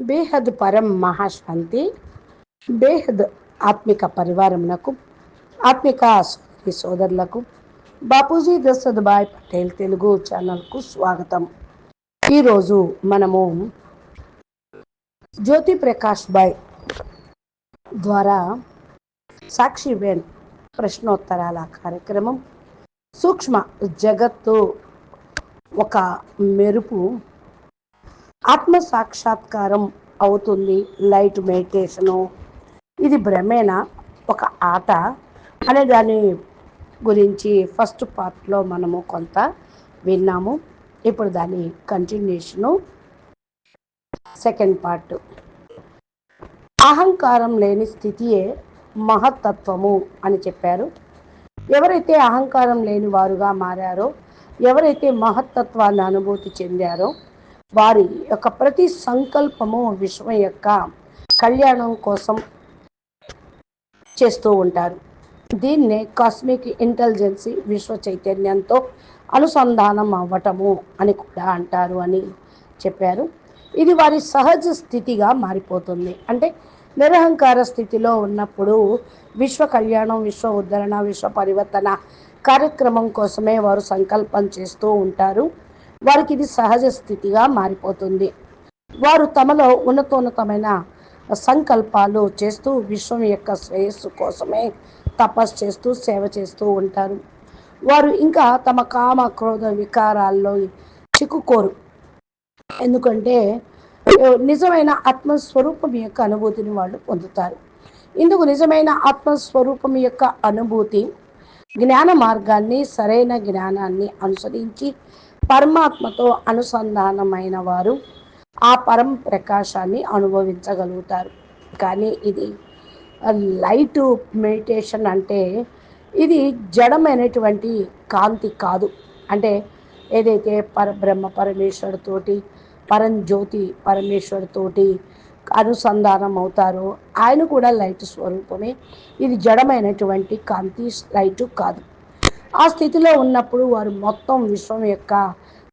బేహద్ పరం మహాశాంతి బేహద్ ఆత్మిక పరివారమునకు ఆత్మిక సోదరి సోదరులకు బాపూజీ దశరథ్ భాయ్ పటేల్ తెలుగు ఛానల్కు స్వాగతం. ఈరోజు మనము జ్యోతి ప్రకాష్ బాయ్ ద్వారా సాక్షి వేన్ ప్రశ్నోత్తరాల కార్యక్రమం సూక్ష్మ జగత్తు ఒక మెరుపు ఆత్మ సాక్షాత్కారం అవుతుంది లైట్ మెడిటేషను. ఇది భ్రమేణ ఒక ఆట? అనే దాని గురించి ఫస్ట్ పార్ట్లో మనము కొంత విన్నాము. ఇప్పుడు దాని కంటిన్యూషను. Second part. అహంకారం లేని స్థితియే మహత్తత్వము అని చెప్పారు. ఎవరైతే అహంకారం లేని వారుగా మారారో ఎవరైతే మహత్తత్వాన్ని అనుభూతి చెందారో వారి యొక్క ప్రతి సంకల్పము విశ్వం యొక్క కళ్యాణం కోసం చేస్తూ ఉంటారు. దీన్నే కాస్మిక్ ఇంటెలిజెన్సీ విశ్వ చైతన్యంతో అనుసంధానం అవ్వటము అని కూడా అంటారు అని చెప్పారు. ఇది వారి సహజ స్థితిగా మారిపోతుంది. అంటే నిరహంకార స్థితిలో ఉన్నప్పుడు విశ్వ కళ్యాణం విశ్వ ఉద్ధరణ విశ్వ పరివర్తన కార్యక్రమం కోసమే వారు సంకల్పం చేస్తూ ఉంటారు. వారికి ఇది సహజ స్థితిగా మారిపోతుంది. వారు తమలో ఉన్నతోన్నతమైన సంకల్పాలు చేస్తూ విశ్వం యొక్క శ్రేయస్సు కోసమే తపస్సు చేస్తూ సేవ చేస్తూ ఉంటారు. వారు ఇంకా తమ కామ క్రోధ వికారాల్లో చిక్కుకోరు. ఎందుకంటే నిజమైన ఆత్మస్వరూపం యొక్క అనుభూతిని వాళ్ళు పొందుతారు. ఇందుకు నిజమైన ఆత్మస్వరూపం యొక్క అనుభూతి జ్ఞాన మార్గాన్ని సరైన జ్ఞానాన్ని అనుసరించి పరమాత్మతో అనుసంధానమైన వారు ఆ పరం ప్రకాశాన్ని అనుభవించగలుగుతారు. కానీ ఇది లైట్ మెడిటేషన్ అంటే ఇది జడమైనటువంటి కాంతి కాదు. అంటే ఏదైతే పరబ్రహ్మ పరమేశ్వరుతోటి పరంజ్యోతి పరమేశ్వరుతోటి అనుసంధానం అవుతారో ఆయన కూడా లైట్ స్వరూపమే. ఇది జడమైనటువంటి కాంతి లైటు కాదు. ఆ స్థితిలో ఉన్నప్పుడు వారు మొత్తం విశ్వం యొక్క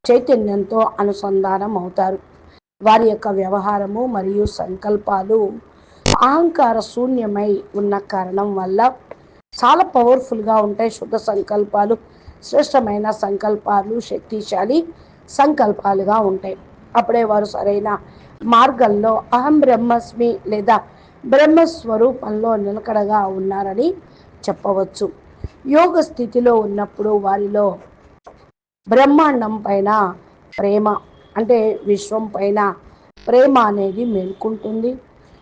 చైతన్యంతో అనుసంధానం అవుతారు. వారి యొక్క వ్యవహారము మరియు సంకల్పాలు అహంకార శూన్యమై ఉన్న కారణం వల్ల చాలా పవర్ఫుల్గా ఉంటాయి. శుద్ధ సంకల్పాలు శ్రేష్టమైన సంకల్పాలు శక్తిశాలి సంకల్పాలుగా ఉంటాయి. అప్పుడే వారు సరైన మార్గంలో అహం బ్రహ్మస్మి లేదా బ్రహ్మస్వరూపంలో నిలకడగా ఉన్నారని చెప్పవచ్చు. యోగ స్థితిలో ఉన్నప్పుడు వారిలో బ్రహ్మాండం పైన ప్రేమ అంటే విశ్వం పైన ప్రేమ అనేది మేల్కుంటుంది.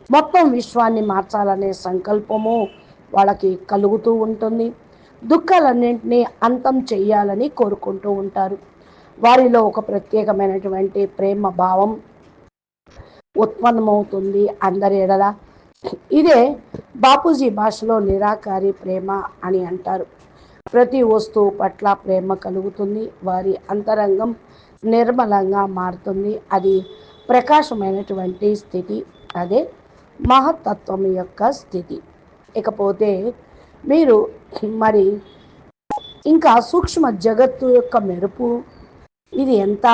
మొత్తం విశ్వాన్ని మార్చాలనే సంకల్పము వాళ్ళకి కలుగుతూ ఉంటుంది. దుఃఖాలన్నింటినీ అంతం చేయాలని కోరుకుంటూ ఉంటారు. వారిలో ఒక ప్రత్యేకమైనటువంటి ప్రేమ భావం ఉత్పన్నమవుతుంది అందరి ఎడల. ఇదే బాపూజీ భాషలో నిరాకారి ప్రేమ అని అంటారు. ప్రతి వస్తువు పట్ల ప్రేమ కలుగుతుంది. వారి అంతరంగం నిర్మలంగా మారుతుంది. అది ప్రకాశమైనటువంటి స్థితి. అదే మహత్తత్వం యొక్క స్థితి. ఇకపోతే మీరు మరి ఇంకా సూక్ష్మ జగత్తు యొక్క మెరుపు ఇది ఎంత?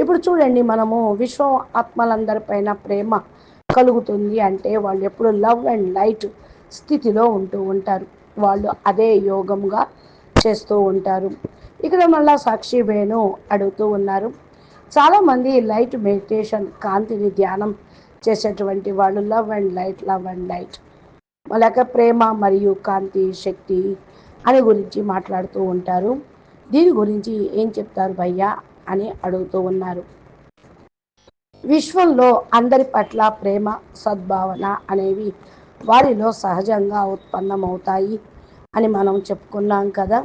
ఇప్పుడు చూడండి మనము విశ్వం ఆత్మలందరిపైన ప్రేమ కలుగుతుంది అంటే వాళ్ళు ఎప్పుడు లవ్ అండ్ లైట్ స్థితిలో ఉంటూ ఉంటారు. వాళ్ళు అదే యోగంగా చేస్తూ ఉంటారు. ఇక్కడ మళ్ళా సాక్షి వేణు అడుగుతూ ఉన్నారు. చాలామంది లైట్ మెడిటేషన్ కాంతిని ధ్యానం చేసేటువంటి వాళ్ళు love and light love and light. అలాగే ప్రేమ మరియు కాంతి శక్తి అని గురించి మాట్లాడుతూ ఉంటారు. దీని గురించి ఏం చెప్తారు భయ్యా అని అడుగుతూ ఉన్నారు. విశ్వంలో అందరి పట్ల ప్రేమ సద్భావన అనేవి వారిలో సహజంగా ఉత్పన్నమవుతాయి అని మనం చెప్పుకున్నాం కదా.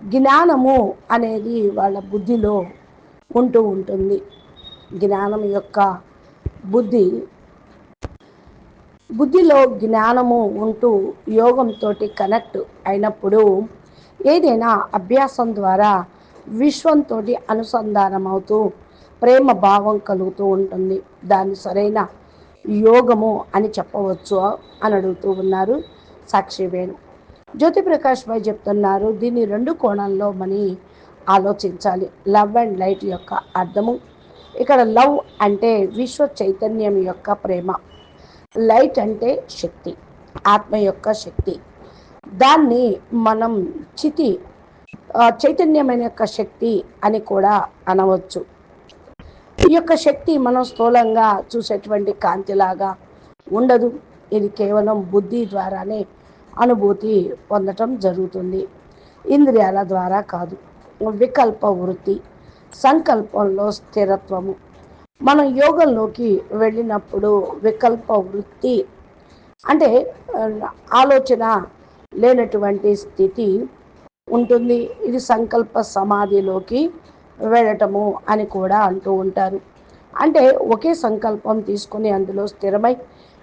జ్ఞానము అనేది వాళ్ళ బుద్ధిలో ఉంటూ ఉంటుంది. జ్ఞానం యొక్క బుద్ధి బుద్ధిలో జ్ఞానము ఉంటూ యోగంతో కనెక్ట్ అయినప్పుడు ఏదైనా అభ్యాసం ద్వారా విశ్వంతో అనుసంధానం అవుతూ ప్రేమ భావం కలుగుతూ ఉంటుంది. దాన్ని సరైన యోగము అని చెప్పవచ్చు అని అడుగుతూ ఉన్నారు సాక్షి వేణు. జ్యోతి ప్రకాష్ భాయ్ చెప్తున్నారు దీన్ని రెండు కోణాల్లో మని ఆలోచించాలి. లవ్ అండ్ లైట్ యొక్క అర్థము. ఇక్కడ లవ్ అంటే విశ్వ చైతన్యం యొక్క ప్రేమ. లైట్ అంటే శక్తి ఆత్మ యొక్క శక్తి. దాన్ని మనం చితి చైతన్యమైన యొక్క శక్తి అని కూడా అనవచ్చు. ఈ యొక్క శక్తి మనం స్థూలంగా చూసేటువంటి కాంతిలాగా ఉండదు. ఇది కేవలం బుద్ధి ద్వారానే అనుభూతి పొందటం జరుగుతుంది. ఇంద్రియాల ద్వారా కాదు. వికల్ప వృత్తి సంకల్పంలో స్థిరత్వము. మనం యోగంలోకి వెళ్ళినప్పుడు వికల్ప వృత్తి అంటే ఆలోచన లేనటువంటి స్థితి ఉంటుంది. ఇది సంకల్ప సమాధిలోకి వెళ్ళటము అని కూడా అంటూ ఉంటారు. అంటే ఒకే సంకల్పం తీసుకుని అందులో స్థిరమై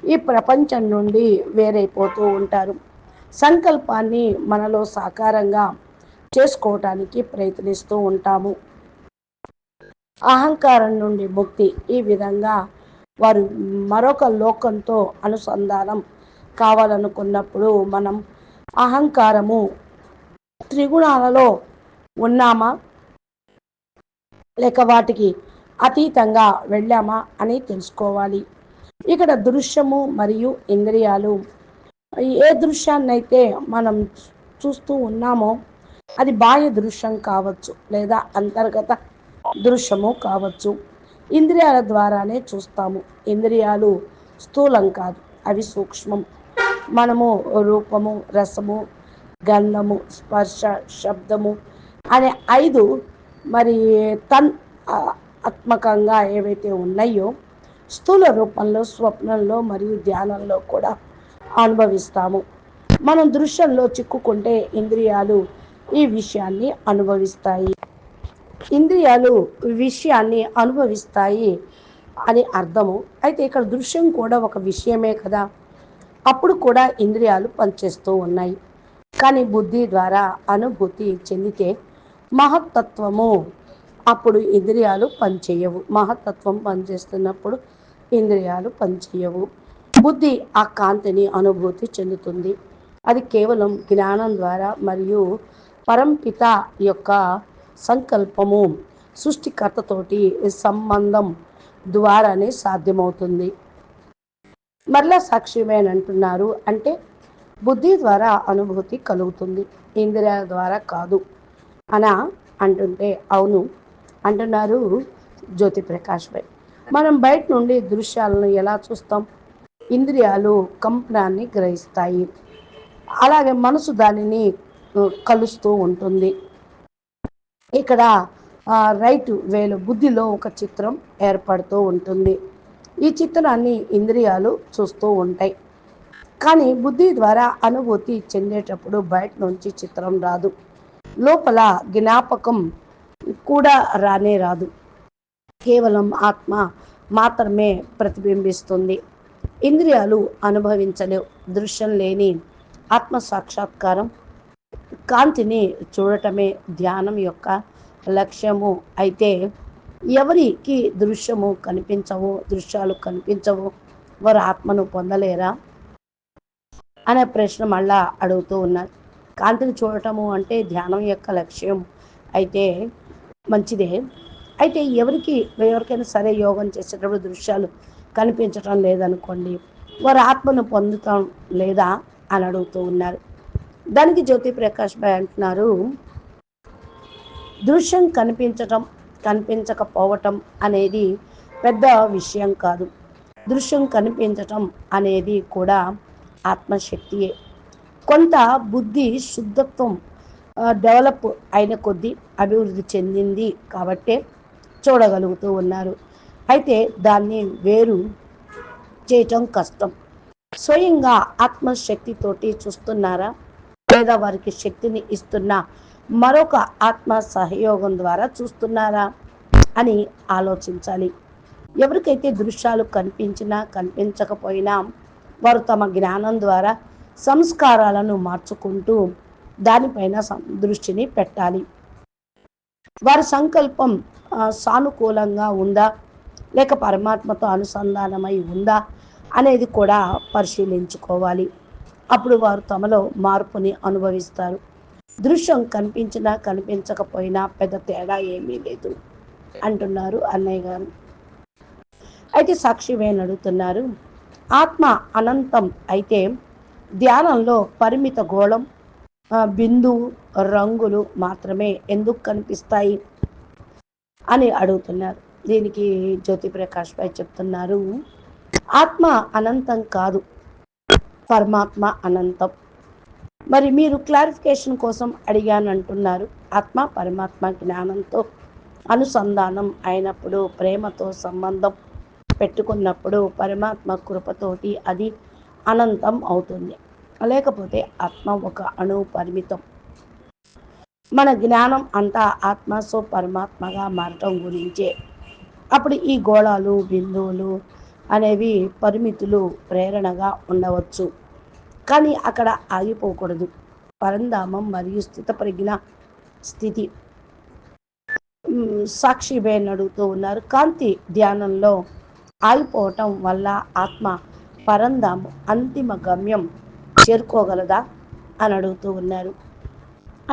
ఈ ప్రపంచం నుండి వేరైపోతూ ఉంటారు. సంకల్పాన్ని మనలో సాకారంగా చేసుకోవటానికి ప్రయత్నిస్తూ ఉంటాము. అహంకారం నుండి ముక్తి ఈ విధంగా వారు మరొక లోకంతో అనుసంధానం కావాలనుకున్నప్పుడు మనం అహంకారము త్రిగుణాలలో ఉన్నామా? లేక వాటికి అతీతంగా వెళ్ళామా అని తెలుసుకోవాలి. ఇక్కడ దృశ్యము మరియు ఇంద్రియాలు. ఏ దృశ్యాన్నైతే మనం చూస్తూ ఉన్నామో అది బాహ్య దృశ్యం కావచ్చు లేదా అంతర్గత దృశ్యము కావచ్చు. ఇంద్రియాల ద్వారానే చూస్తాము. ఇంద్రియాలు స్థూలం కాదు అవి సూక్ష్మం. మనము రూపము రసము గంధము స్పర్శ శబ్దము అనే ఐదు మరి తన్ ఆత్మకంగా ఏవైతే ఉన్నాయో స్థూల రూపంలో స్వప్నంలో మరియు ధ్యానంలో కూడా అనుభవిస్తాము. మనం దృశ్యంలో చిక్కుకుంటే ఇంద్రియాలు ఈ విషయాన్ని అనుభవిస్తాయి. ఇంద్రియాలు విషయాన్ని అనుభవిస్తాయి అని అర్థము. అయితే ఇక్కడ దృశ్యం కూడా ఒక విషయమే కదా. అప్పుడు కూడా ఇంద్రియాలు పనిచేస్తూ ఉన్నాయి. కానీ బుద్ధి ద్వారా అనుభూతి చెందితే మహత్తత్వము. అప్పుడు ఇంద్రియాలు పనిచేయవు. మహత్తత్వం పనిచేస్తున్నప్పుడు ఇంద్రియాలు పనిచేయవు. బుద్ధి ఆ కాంతిని అనుభూతి చెందుతుంది. అది కేవలం జ్ఞానం ద్వారా మరియు పరంపిత యొక్క సంకల్పము సృష్టికర్తతోటి సంబంధం ద్వారానే సాధ్యమవుతుంది. మరలా సాక్ష్యమేనంటున్నారు అంటున్నారు అంటే బుద్ధి ద్వారా అనుభూతి కలుగుతుంది. ఇంద్రియాల ద్వారా కాదు. అనా అంటుంటే అవును అంటున్నారు జ్యోతి ప్రకాష్ భాయ్ మనం బయట నుండి దృశ్యాలను ఎలా చూస్తాం? ఇంద్రియాలు కంపనాన్ని గ్రహిస్తాయి. అలాగే మనసు దానిని కలుస్తూ ఉంటుంది. ఇక్కడ రైట్ వేలు బుద్ధిలో ఒక చిత్రం ఏర్పడుతూ ఉంటుంది. ఈ చిత్రాన్ని ఇంద్రియాలు చూస్తూ ఉంటాయి. కానీ బుద్ధి ద్వారా అనుభూతి చెందేటప్పుడు బయట నుంచి చిత్రం రాదు. లోపల జ్ఞాపకం కూడా రానే రాదు. కేవలం ఆత్మ మాత్రమే ప్రతిబింబిస్తుంది. ఇంద్రియాలు అనుభవించలేవు. దృశ్యం లేని ఆత్మ సాక్షాత్కారం. కాంతిని చూడటమే ధ్యానం యొక్క లక్ష్యము. అయితే ఎవరికి దృశ్యము కనిపించవు దృశ్యాలు కనిపించవు వారు ఆత్మను పొందలేరా? అనే ప్రశ్న మళ్ళా అడుగుతూ ఉన్నారు. కాంతిని చూడటము అంటే ధ్యానం యొక్క లక్ష్యం. అయితే మంచిదే. అయితే ఎవరికి ఎవరికైనా సరే యోగం చేసేటప్పుడు దృశ్యాలు కనిపించటం లేదనుకోండి వారు ఆత్మను పొందుతాం లేదా అని అడుగుతూ ఉన్నారు. దానికి జ్యోతి ప్రకాష్ భాయ్ అంటున్నారు దృశ్యం కనిపించటం కనిపించకపోవటం అనేది పెద్ద విషయం కాదు. దృశ్యం కనిపించటం అనేది కూడా ఆత్మశక్తియే. కొంత బుద్ధి శుద్ధత్వం డెవలప్ అయిన కొద్దీ అభివృద్ధి చెందింది కాబట్టే చూడగలుగుతూ ఉన్నారు. అయితే దాన్ని వేరు చేయటం కష్టం. స్వయంగా ఆత్మశక్తితోటి చూస్తున్నారా? లేదా వారికి శక్తిని ఇస్తున్న మరొక ఆత్మ సహయోగం ద్వారా చూస్తున్నారా అని ఆలోచించాలి. ఎవరికైతే దృశ్యాలు కనిపించినా కనిపించకపోయినా వారు తమ జ్ఞానం ద్వారా సంస్కారాలను మార్చుకుంటూ దానిపైన దృష్టిని పెట్టాలి. వారి సంకల్పం సానుకూలంగా ఉందా? లేక పరమాత్మతో అనుసంధానమై ఉందా? అనేది కూడా పరిశీలించుకోవాలి. అప్పుడు వారు తమలో మార్పుని అనుభవిస్తారు. దృశ్యం కనిపించినా కనిపించకపోయినా పెద్ద తేడా ఏమీ లేదు అంటున్నారు అన్నయ్య గారు. అయితే సాక్షి వేణు అడుగుతున్నారు ఆత్మ అనంతం అయితే ధ్యానంలో పరిమిత గోళం బిందువు రంగులు మాత్రమే ఎందుకు కనిపిస్తాయి అని అడుగుతున్నారు. దీనికి జ్యోతి ప్రకాష్ పై చెప్తున్నారు. ఆత్మ అనంతం కాదు పరమాత్మ అనంతం. మరి మీరు క్లారిఫికేషన్ కోసం అడిగాను అంటున్నారు ఆత్మ పరమాత్మ జ్ఞానంతో అనుసంధానం అయినప్పుడు ప్రేమతో సంబంధం పెట్టుకున్నప్పుడు పరమాత్మ కృపతోటి అది అనంతం అవుతుంది. లేకపోతే ఆత్మ ఒక అణు పరిమితం. మన జ్ఞానం అంతా ఆత్మ సో పరమాత్మగా మారటం గురించే. అప్పుడు ఈ గోళాలు బిందువులు అనేవి పరిమితులు ప్రేరణగా ఉండవచ్చు. కానీ అక్కడ ఆగిపోకూడదు. పరంధామం మరియు స్థితప్రజ్ఞ స్థితి. సాక్షి బేన్ అడుగుతూ ఉన్నారు. కాంతి ధ్యానంలో ఆగిపోవటం వల్ల ఆత్మ పరంధామం అంతిమ గమ్యం చేరుకోగలదా అని అడుగుతూ ఉన్నారు.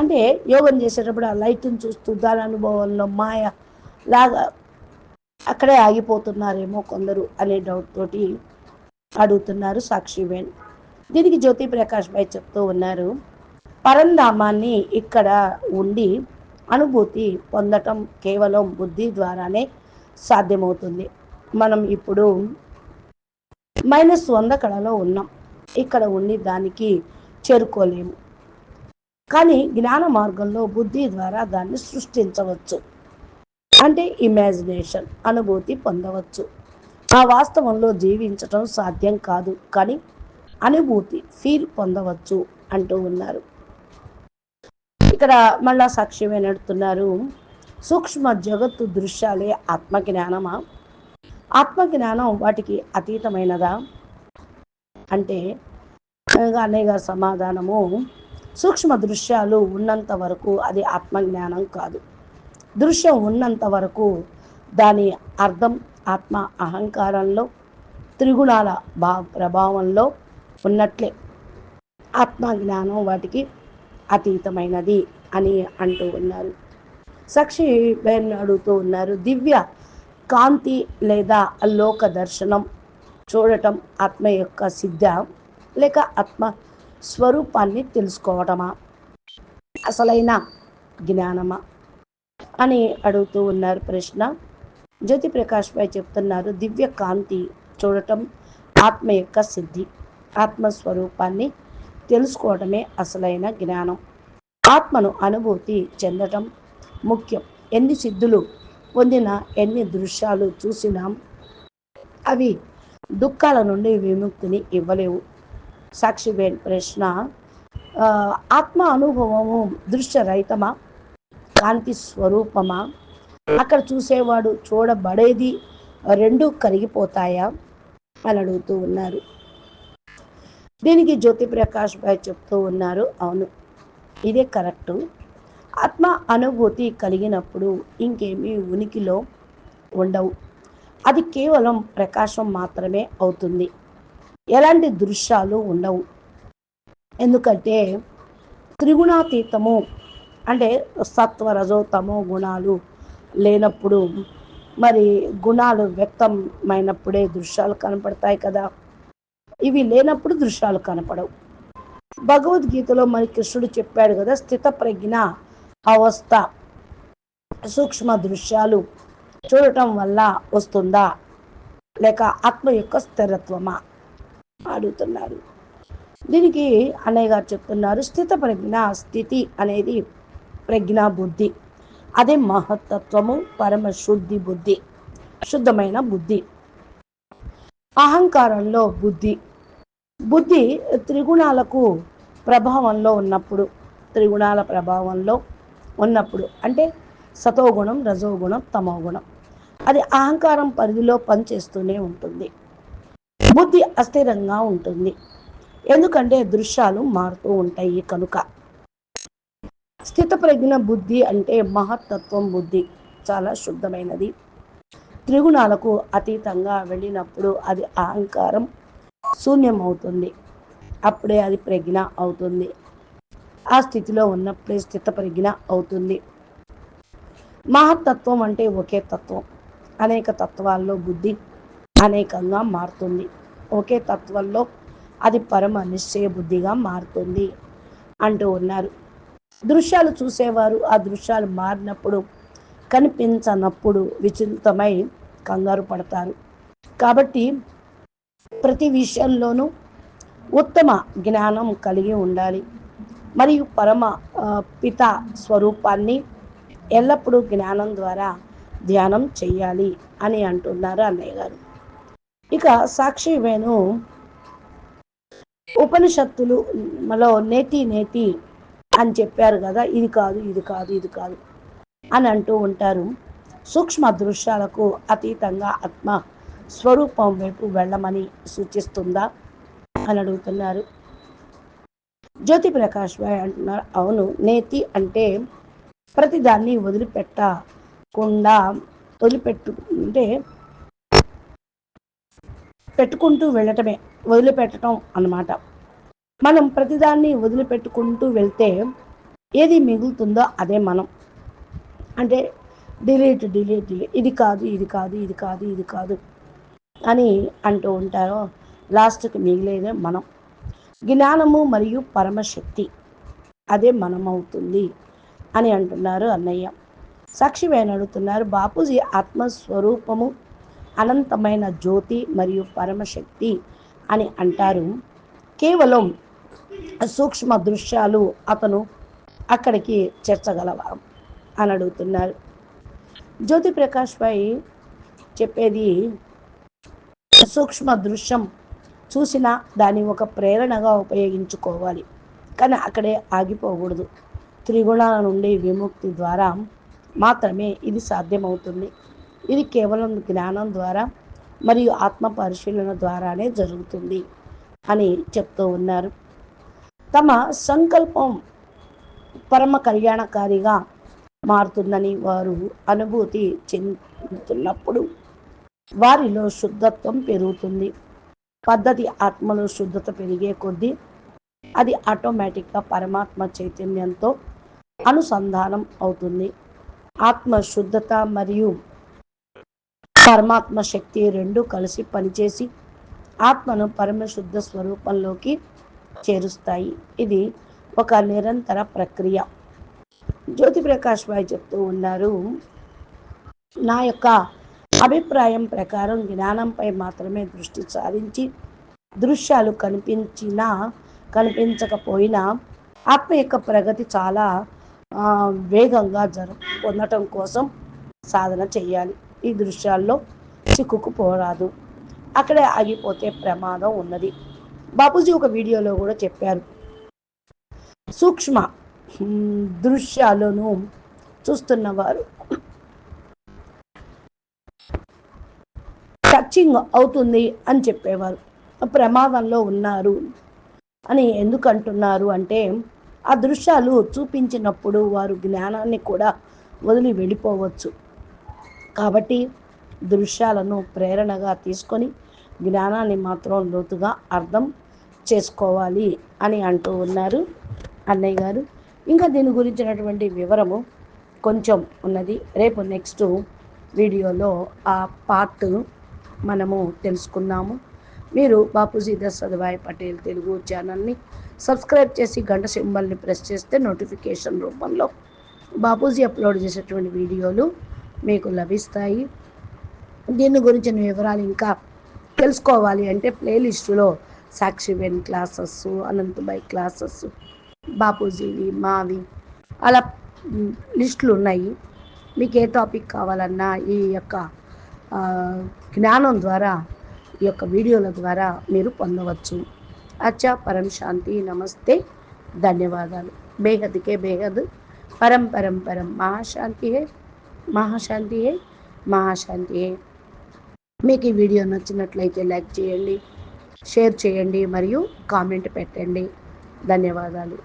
అంటే యోగం చేసేటప్పుడు ఆ లైట్ని చూస్తూ దాని అనుభవంలో మాయ లాగా అక్కడే ఆగిపోతున్నారేమో కొందరు అనే డౌట్ తోటి అడుగుతున్నారు సాక్షివేణ్. దీనికి జ్యోతి ప్రకాష్ భాయ్ చెప్తూ ఉన్నారు పరంధామాన్ని ఇక్కడ ఉండి అనుభూతి పొందటం కేవలం బుద్ధి ద్వారానే సాధ్యమవుతుంది. మనం ఇప్పుడు మైనస్ వంద కళలో ఉన్నాం. ఇక్కడ ఉండి దానికి చేరుకోలేము. కానీ జ్ఞాన మార్గంలో బుద్ధి ద్వారా దాన్ని సృష్టించవచ్చు. అంటే ఇమాజినేషన్ అనుభూతి పొందవచ్చు. ఆ వాస్తవంలో జీవించటం సాధ్యం కాదు కానీ అనుభూతి ఫీల్ పొందవచ్చు అంటూ ఉన్నారు. ఇక్కడ మళ్ళా సాక్ష్యమే నడుతున్నారు సూక్ష్మ జగత్తు దృశ్యాలే ఆత్మజ్ఞానమా? ఆత్మజ్ఞానం వాటికి అతీతమైనదా? అంటే అనేక సమాధానము సూక్ష్మ దృశ్యాలు ఉన్నంత వరకు అది ఆత్మజ్ఞానం కాదు. దృశ్యం ఉన్నంత వరకు దాని అర్థం ఆత్మ అహంకారంలో త్రిగుణాల భా ప్రభావంలో ఉన్నట్లే. ఆత్మజ్ఞానం వాటికి అతీతమైనది అని అంటూ ఉన్నారు. సాక్షి బెన్ అడుగుతూ ఉన్నారు దివ్య కాంతి లేదా లోక దర్శనం చూడటం ఆత్మ యొక్క సిద్ధ లేక ఆత్మ స్వరూపాన్ని తెలుసుకోవటమా? అసలైన జ్ఞానమా? అని అడుగుతూ ఉన్నారు ప్రశ్న. జ్యోతి ప్రకాష్ పై చెప్తున్నారు దివ్య కాంతి చూడటం ఆత్మ యొక్క సిద్ధి ఆత్మస్వరూపాన్ని తెలుసుకోవడమే అసలైన జ్ఞానం. ఆత్మను అనుభూతి చెందటం ముఖ్యం. ఎన్ని సిద్ధులు పొందిన ఎన్ని దృశ్యాలు చూసినా? అవి దుఃఖాల నుండి విముక్తిని ఇవ్వలేవు. సాక్షిబేన్ ప్రశ్న ఆత్మ అనుభవము దృశ్యరహితమా? కాంతి స్వరూపమా? అక్కడ చూసేవాడు చూడబడేది రెండు కరిగిపోతాయా? అని అడుగుతూ ఉన్నారు. దీనికి జ్యోతి ప్రకాష్ భాయ్ చెప్తూ ఉన్నారు. అవును ఇదే కరెక్టు. ఆత్మ అనుభూతి కలిగినప్పుడు ఇంకేమీ ఉనికిలో ఉండవు. అది కేవలం ప్రకాశం మాత్రమే అవుతుంది. ఎలాంటి దృశ్యాలు ఉండవు. ఎందుకంటే త్రిగుణాతీతము అంటే సత్వరజో తమో గుణాలు లేనప్పుడు మరి గుణాలు వ్యక్తమైనప్పుడే దృశ్యాలు కనపడతాయి కదా. ఇవి లేనప్పుడు దృశ్యాలు కనపడవు. భగవద్గీతలో మరి కృష్ణుడు చెప్పాడు కదా స్థిత ప్రజ్ఞ అవస్థ. సూక్ష్మ దృశ్యాలు చూడటం వల్ల వస్తుందా? లేక ఆత్మ యొక్క స్థిరత్వమా? అడుగుతున్నారు. దీనికి అన్నయ్య గారు చెప్తున్నారు స్థిత ప్రజ్ఞ స్థితి అనేది ప్రజ్ఞ బుద్ధి. అదే మహత్తత్వము పరమశుద్ధి బుద్ధి శుద్ధమైన బుద్ధి. అహంకారంలో బుద్ధి. బుద్ధి త్రిగుణాలకు ప్రభావంలో ఉన్నప్పుడు త్రిగుణాల ప్రభావంలో ఉన్నప్పుడు. అంటే సతోగుణం రజోగుణం తమోగుణం అది అహంకారం పరిధిలో పనిచేస్తూనే ఉంటుంది. బుద్ధి అస్థిరంగా ఉంటుంది. ఎందుకంటే దృశ్యాలు మారుతూ ఉంటాయి కనుక. స్థితప్రజ్ఞ బుద్ధి అంటే మహత్తత్వం బుద్ధి. చాలా శుద్ధమైనది. త్రిగుణాలకు అతీతంగా వెళ్ళినప్పుడు అది అహంకారం శూన్యం అవుతుంది అప్పుడే అది ప్రజ్ఞ అవుతుంది. ఆ స్థితిలో ఉన్నప్పుడే స్థితపరిజ్ఞ అవుతుంది. మహత్తత్వం అంటే ఒకే తత్వం. అనేక తత్వాల్లో బుద్ధి అనేకంగా మారుతుంది. ఒకే తత్వంలో అది పరమ నిశ్చయ బుద్ధిగా మారుతుంది అంటూ ఉన్నారు. దృశ్యాలు చూసేవారు ఆ దృశ్యాలు మారినప్పుడు కనిపించనప్పుడు విచింతమై కంగారు పడతారు. కాబట్టి ప్రతి విషయంలోనూ ఉత్తమ జ్ఞానం కలిగి ఉండాలి. మరియు పరమ పిత స్వరూపాన్ని ఎల్లప్పుడూ జ్ఞానం ద్వారా ధ్యానం చెయ్యాలి అని అంటున్నారు అన్నయ్య గారు. ఇక సాక్షి వేణు ఉపనిషత్తులు మలో నేతి నేతి అని చెప్పారు కదా ఇది కాదు ఇది కాదు ఇది కాదు అని అంటూ ఉంటారు. సూక్ష్మ దృశ్యాలకు అతీతంగా ఆత్మ స్వరూపం వైపు వెళ్ళమని సూచిస్తుందా అని అడుగుతున్నారు. జ్యోతి ప్రకాష్ భాయ్ అంటున్నారు. అవును నేతి అంటే ప్రతిదాన్ని వదిలిపెట్టకుండా వదిలిపెట్టు అంటే పెట్టుకుంటూ వెళ్ళటమే వదిలిపెట్టడం అన్నమాట. మనం ప్రతిదాన్ని వదిలిపెట్టుకుంటూ వెళ్తే ఏది మిగులుతుందో అదే మనం. అంటే డిలీట్ డిలీట్ డిలీట్ ఇది కాదు ఇది కాదు ఇది కాదు ఇది కాదు అని అంటూ ఉంటారో. లాస్ట్కి మిగిలేదే మనం. జ్ఞానము మరియు పరమశక్తి అదే మనమవుతుంది అని అంటున్నారు అన్నయ్య. సాక్షివేణ అడుగుతున్నారు బాపూజీ ఆత్మస్వరూపము అనంతమైన జ్యోతి మరియు పరమశక్తి అని అంటారు. కేవలం సూక్ష్మ దృశ్యాలు అతను అక్కడికి చేర్చగలవా అని అడుగుతున్నారు. జ్యోతి ప్రకాష్ పై చెప్పేది సూక్ష్మ దృశ్యం చూసినా దాన్ని ఒక ప్రేరణగా ఉపయోగించుకోవాలి. కానీ అక్కడే ఆగిపోకూడదు. త్రిగుణాల నుండి విముక్తి ద్వారా మాత్రమే ఇది సాధ్యమవుతుంది. ఇది కేవలం జ్ఞానం ద్వారా మరియు ఆత్మ పరిశీలన ద్వారానే జరుగుతుంది అని చెప్తూ ఉన్నారు. తమ సంకల్పం పరమ కళ్యాణకారిగా మారుతుందని వారు అనుభూతి చెందుతున్నప్పుడు వారిలో శుద్ధత్వం పెరుగుతుంది. పద్ధతి ఆత్మలో శుద్ధత పెరిగే కొద్దీ అది ఆటోమేటిక్గా పరమాత్మ చైతన్యంతో అనుసంధానం అవుతుంది. ఆత్మ శుద్ధత మరియు పరమాత్మ శక్తి రెండు కలిసి పనిచేసి ఆత్మను పరమశుద్ధ స్వరూపంలోకి చేరుస్తాయి. ఇది ఒక నిరంతర ప్రక్రియ. జ్యోతి ప్రకాష్ భాయ్ చెప్తూ ఉన్నారు నా యొక్క అభిప్రాయం ప్రకారం జ్ఞానంపై మాత్రమే దృష్టి సారించి దృశ్యాలు కనిపించినా కనిపించకపోయినా ఆత్మ యొక్క ప్రగతి చాలా వేగంగా జరు పొందటం కోసం సాధన చేయాలి. ఈ దృశ్యాల్లో చిక్కుకుపోరాదు. అక్కడే ఆగిపోతే ప్రమాదం ఉన్నది. బాబుజీ ఒక వీడియోలో కూడా చెప్పారు. సూక్ష్మ దృశ్యాలను చూస్తున్నవారు టచింగ్ అవుతుంది అని చెప్పేవారు. ప్రమాదంలో ఉన్నారు అని ఎందుకు అంటున్నారు అంటే ఆ దృశ్యాలు చూపించినప్పుడు వారు జ్ఞానాన్ని కూడా వదిలి వెళ్ళిపోవచ్చు. కాబట్టి దృశ్యాలను ప్రేరణగా తీసుకొని జ్ఞానాన్ని మాత్రం లోతుగా అర్థం చేసుకోవాలి అని అంటూ ఉన్నారు అన్నయ్య గారు. ఇంకా దీని గురించినటువంటి వివరము కొంచెం ఉన్నది. రేపు నెక్స్ట్ వీడియోలో ఆ పార్ట్ మనము తెలుసుకున్నాము. మీరు బాపూజీ దసదభాయ్ పటేల్ తెలుగు ఛానల్ని సబ్స్క్రైబ్ చేసి గంట సింబల్ని ప్రెస్ చేస్తే నోటిఫికేషన్ రూపంలో బాపూజీ అప్లోడ్ చేసేటువంటి వీడియోలు మీకు లభిస్తాయి. దీని గురించిన వివరాలు ఇంకా తెలుసుకోవాలి అంటే ప్లేలిస్టులో సాక్షివెన్ క్లాసెస్ అనంతబాయ్ క్లాసెస్ బాపూజీవి మావి అలా లిస్టులు ఉన్నాయి. మీకు ఏ టాపిక్ కావాలన్నా ఈ యొక్క జ్ఞానం ద్వారా ఈ యొక్క వీడియోల ద్వారా మీరు పొందవచ్చు. అచ్చా పరం శాంతి నమస్తే ధన్యవాదాలు. బేహద్కే బేహద్ పరం పరం పరం మహాశాంతి హే మహాశాంతి హే మహాశాంతి హే మీకు ఈ వీడియో నచ్చినట్లయితే లైక్ చేయండి షేర్ చేయండి మరియు కామెంట్ పెట్టండి. ధన్యవాదాలు.